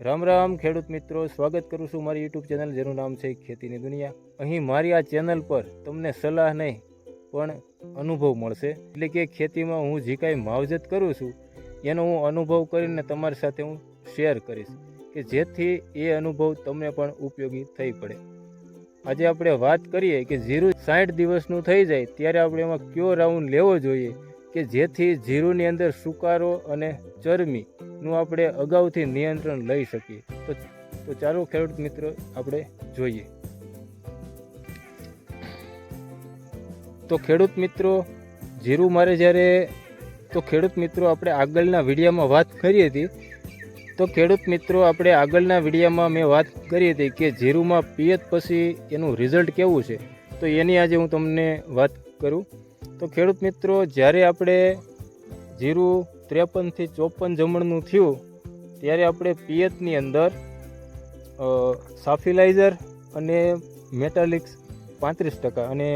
રામ રામ ખેડૂત મિત્રો, સ્વાગત કરું છું મારી યુટ્યુબ ચેનલ, જેનું નામ છે ખેતીની દુનિયા. અહીં મારી આ ચેનલ પર તમને સલાહ નહીં, પણ અનુભવ મળશે. એટલે કે ખેતીમાં હું જે કાંઈ માવજત કરું છું, એનો હું અનુભવ કરીને તમારી સાથે હું શેર કરીશ, કે જેથી એ અનુભવ તમને પણ ઉપયોગી થઈ પડે. આજે આપણે વાત કરીએ કે જીરું સાઠ દિવસનું થઈ જાય, ત્યારે આપણે એમાં કયો રાઉન્ડ લેવો જોઈએ? કે જેથી જીરુંની અંદર સુકારો અને ચરમીનું આપણે અગાઉથી નિયંત્રણ લઈ શકીએ. તો તો ચાલો ખેડૂત મિત્રો, આપણે જોઈએ. તો ખેડૂત મિત્રો, જીરું મારે જ્યારે, તો ખેડૂત મિત્રો, આપણે આગળના વિડીયામાં વાત કરી હતી. તો ખેડૂત મિત્રો, આપણે આગળના વિડીયામાં મેં વાત કરી હતી કે જીરુમાં પિયત પછી એનું રિઝલ્ટ કેવું છે? તો એની આજે હું તમને વાત કરું. તો ખેડૂત મિત્રો, જ્યારે આપણે જીરું ત્રેપનથી ચોપન જમણનું થયું, ત્યારે આપણે પિયતની અંદર સાફિલાઇઝર અને મેટાલિક્સ પાંત્રીસ ટકા અને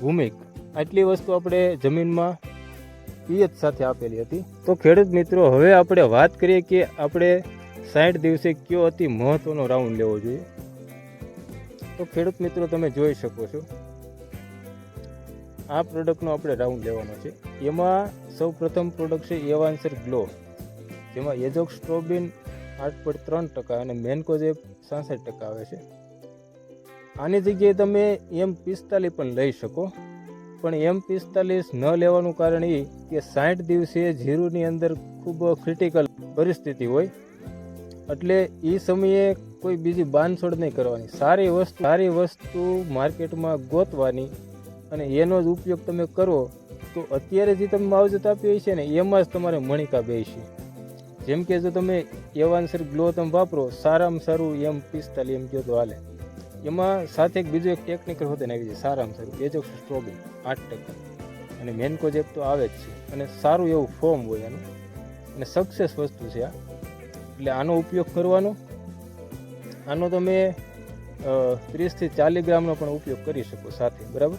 ભૂમિક આટલી વસ્તુ આપણે જમીનમાં પિયત સાથે આપેલી હતી. તો ખેડૂત મિત્રો, હવે આપણે વાત કરીએ કે આપણે સાઠ દિવસે કયો અતિ મહત્ત્વનો રાઉન્ડ લેવો જોઈએ. તો ખેડૂત મિત્રો, તમે જોઈ શકો છો આ પ્રોડક્ટનો આપણે રાઉન્ડ લેવાનો છે. એમાં સૌ પ્રથમ પ્રોડક્ટ છે એવાન્સર ગ્લો જેમાં એજોક સ્ટ્રોબિન આઠ પોઈન્ટ ત્રણ ટકા અને મેનકોઝેપ સાસઠ ટકા આવે છે. આની જગ્યાએ તમે એમ પિસ્તાલીસ પણ લઈ શકો. પણ એમ પિસ્તાલીસ ન લેવાનું કારણ એ કે સાઠ દિવસે જીરુની અંદર ખૂબ ક્રિટિકલ પરિસ્થિતિ હોય. એટલે એ સમયે કોઈ બીજી બાંધછોડ નહીં કરવાની. સારી વસ્તુ સારી વસ્તુ માર્કેટમાં ગોતવાની અને એનો જ ઉપયોગ તમે કરો, તો અત્યારે જે તમે માવજત આપી હોય છે ને, એમાં જ તમારે મણિકા બેસી. જેમ કે જો તમે એવાન્સર ગ્લો તમે વાપરો, સારામાં સારું એમ પિસ્તાલી એમ કહો તો હાલે. એમાં સાથે એક બીજું એક ટેકનિકલ હોતે આવી જાય સારામાં સારું. એજોક્સ સ્ટ્રોબિન આઠ ટકા. અને મેનકોજેપ તો આવે જ છે. અને સારું એવું ફોર્મ હોય એનું. અને સક્સેસ વસ્તુ છે આ. એટલે આનો ઉપયોગ કરવાનો. આનો તમે ત્રીસથી ચાલીસ ગ્રામનો પણ ઉપયોગ કરી શકો સાથે, બરાબર?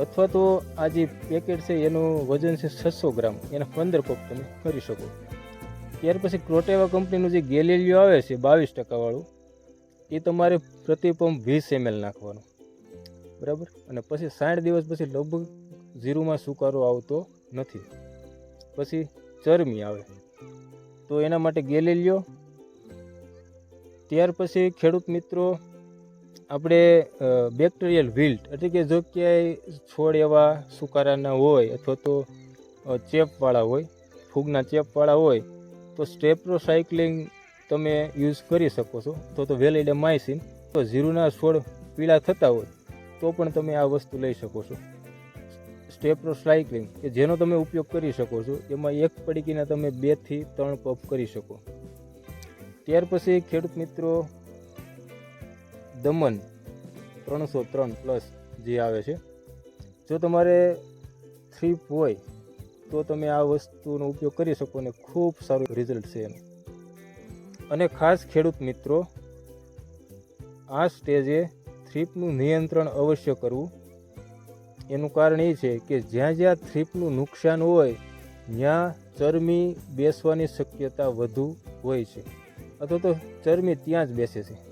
અથવા તો આ જે પેકેટ છે એનું વજન છે છસો ગ્રામ, એના પંદર પગ તમે કરી શકો. ત્યાર પછી ક્રોટેવા કંપનીનું જે ગેલેલિયો આવે છે બાવીસ ટકાવાળું, એ તમારે પ્રતિ વીસ એમએલ નાખવાનું. બરાબર? અને પછી સાઠ દિવસ પછી લગભગ ઝીરોમાં સુકારો આવતો નથી. પછી ચરમી આવે. તો એના માટે ગેલેલિયો. ત્યાર પછી ખેડૂત મિત્રો આપણે બેક્ટેરિયલ વિલ્ટ એટલે કે જો ક્યાંય છોડ એવા સુકારાના હોય અથવા તો ચેપવાળા હોય, ફૂગના ચેપવાળા હોય, તો સ્ટેપ્રોસાયક્લિંગ તમે યુઝ કરી શકો છો. તો તો વેલિડેમાઇસિન તો ઝીરુના છોડ પીળા થતા હોય, તો પણ તમે આ વસ્તુ લઈ શકો છો. સ્ટેપ્રોસાયક્લિંગ કે જેનો તમે ઉપયોગ કરી શકો છો, એમાં એક પડીકીના તમે બેથી ત્રણ પફ કરી શકો. ત્યાર પછી ખેડૂત મિત્રો દમન ત્રણસો ત્રણ પ્લસ જે આવે છે. જો તમારે થ્રીપ હોય, તો તમે આ વસ્તુનો ઉપયોગ કરી શકો અને ખૂબ સારું રિઝલ્ટ છે એનું. અને ખાસ ખેડૂત મિત્રો, આ સ્ટેજે થ્રીપનું નિયંત્રણ અવશ્ય કરવું. એનું કારણ એ છે કે જ્યાં જ્યાં થ્રીપનું નુકસાન હોય, ત્યાં ચરમી બેસવાની શક્યતા વધુ હોય છે. અથવા તો ચરમી ત્યાં જ બેસે છે.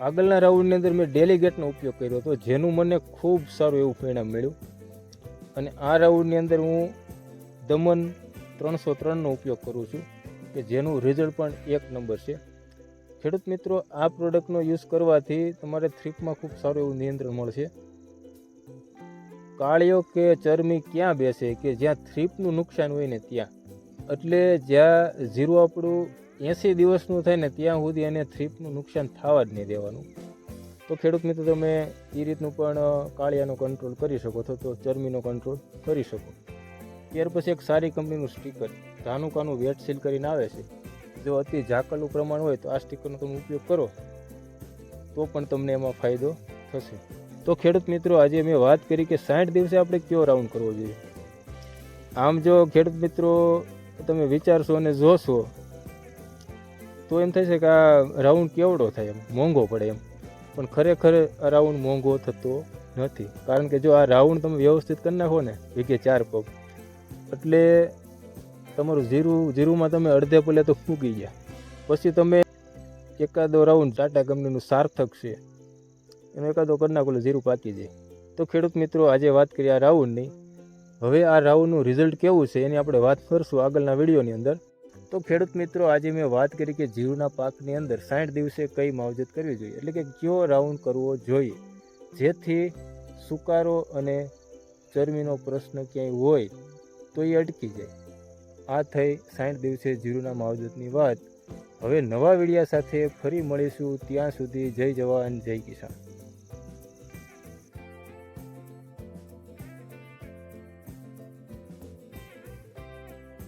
આગળના રાઉન્ડની અંદર મેં ડેલિગેટનો ઉપયોગ કર્યો હતો, જેનું મને ખૂબ સારું એવું પરિણામ મળ્યું. અને આ રાઉન્ડની અંદર હું દમન ત્રણસો ત્રણનો ઉપયોગ કરું છું, કે જેનું રિઝલ્ટ પણ એક નંબર છે. ખેડૂત મિત્રો, આ પ્રોડક્ટનો યુઝ કરવાથી તમારે થ્રીપમાં ખૂબ સારું એવું નિયંત્રણ મળશે. કાળિયો કે ચરમી ક્યાં બેસે કે જ્યાં થ્રીપનું નુકસાન હોય ને ત્યાં? એટલે જ્યાં ઝીરો આપણું એંસી દિવસનું થાય ને ત્યાં સુધી એને થ્રીપનું નુકસાન થવા જ નહીં દેવાનું. તો ખેડૂત મિત્રો, તમે એ રીતનું પણ કાળિયાનો કંટ્રોલ કરી શકો છો તો ચરમીનો કંટ્રોલ કરી શકો. ત્યાર પછી એક સારી કંપનીનું સ્ટીકર ધાનુકાનું વેટ સીલ કરીને આવે છે. જો અતિ ઝાકલું પ્રમાણ હોય તો આ સ્ટીકરનો તમે ઉપયોગ કરો, તો પણ તમને એમાં ફાયદો થશે. તો ખેડૂત મિત્રો, આજે મેં વાત કરી કે સાઠ દિવસે આપણે કયો રાઉન્ડ કરવો જોઈએ? આમ જો ખેડૂત મિત્રો, તમે વિચારશો અને જોશો તો એમ થશે કે આ રાઉન્ડ કેવડો થાય એમ? મોંઘો પડે એમ. પણ ખરેખર આ રાઉન્ડ મોંઘો થતો નથી. કારણ કે જો આ રાઉન્ડ તમે વ્યવસ્થિત કરી નાખો ને વીઘે ચાર પગ, એટલે તમારું જીરું જીરુંમાં તમે અડધે પલે તો ફૂગી ગયા. પછી તમે એકાદો રાઉન્ડ ટાટા કંપનીનું સાર્થક છે. એનો એકાદો કરી નાખો જીરું પાકી જાય. તો ખેડૂત મિત્રો, આજે વાત કરીએ આ રાઉન્ડની. હવે આ રાઉન્ડનું રિઝલ્ટ કેવું છે એની આપણે વાત કરશું આગળના વિડીયોની અંદર. તો ખેડૂત મિત્રો, આજે મેં વાત કરી કે જીરુના પાકની અંદર સાઠ દિવસે કઈ માવજત કરવી જોઈએ? એટલે કે કયો રાઉન્ડ કરવો જોઈએ? જેથી સુકારો અને ચરમીનો પ્રશ્ન ક્યાંય હોય તો એ અટકી જાય. આ થઈ સાઠ દિવસે જીરુના માવજતની વાત. હવે નવા વિડીયા સાથે ફરી મળીશું. ત્યાં સુધી જય જવાન, જય કિસાન.